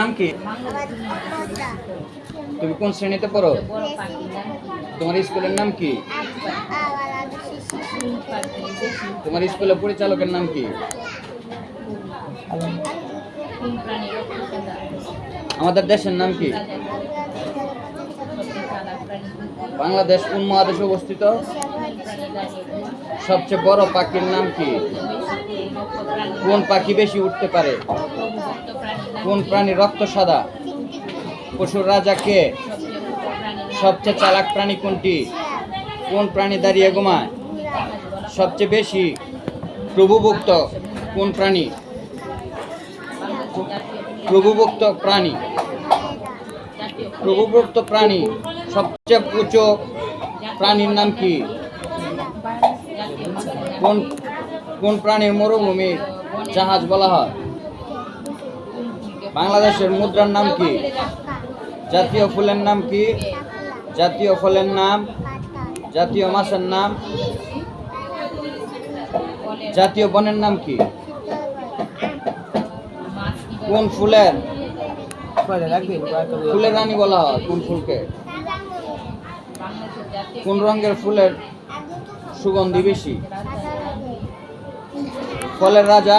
নাম কি? তুমি কোন শ্রেণীতে পড়ো? তোমার স্কুলের নাম কি? তোমার স্কুলের পরিচালকের নাম কি? আমাদের দেশের নাম কি? বাংলাদেশ কোন মহাদেশে অবস্থিত? সবচেয়ে বড় পাখির নাম কি? কোন পাখি বেশি উঠতে পারে? কোন প্রাণী রক্ত সাদা? পশুর রাজা কে? সবচেয়ে চালাক প্রাণী কোনটি? কোন প্রাণী দাঁড়িয়ে ঘুমায়? সবচেয়ে বেশি প্রভুভুক্ত কোন প্রাণী? প্রভুভুক্ত প্রাণী। প্রভুভুক্ত প্রাণী সবচেয়ে উঁচু প্রাণীর নাম কি? কোন কোন প্রাণীর মরুভূমি জাহাজ বলা হয়? বাংলাদেশের মুদ্রার নাম কি? জাতীয় ফুলের নাম কি? জাতীয় ফলের নাম? জাতীয় মাছের নাম? জাতীয় বনের নাম কি? কোন ফুলের? ফুলের রানী বলা হয় কোন ফুলকে? কোন রঙের ফুলের সুগন্ধি বেশি? ফলের রাজা?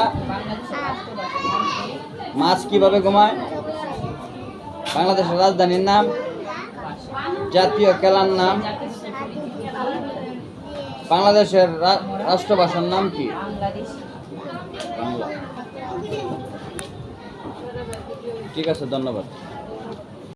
মাছ কীভাবে ঘুমায়? বাংলাদেশের রাজধানীর নাম, জাতীয় খেলার নাম, বাংলাদেশের রাষ্ট্রভাষার নাম কি? ঠিক আছে, ধন্যবাদ।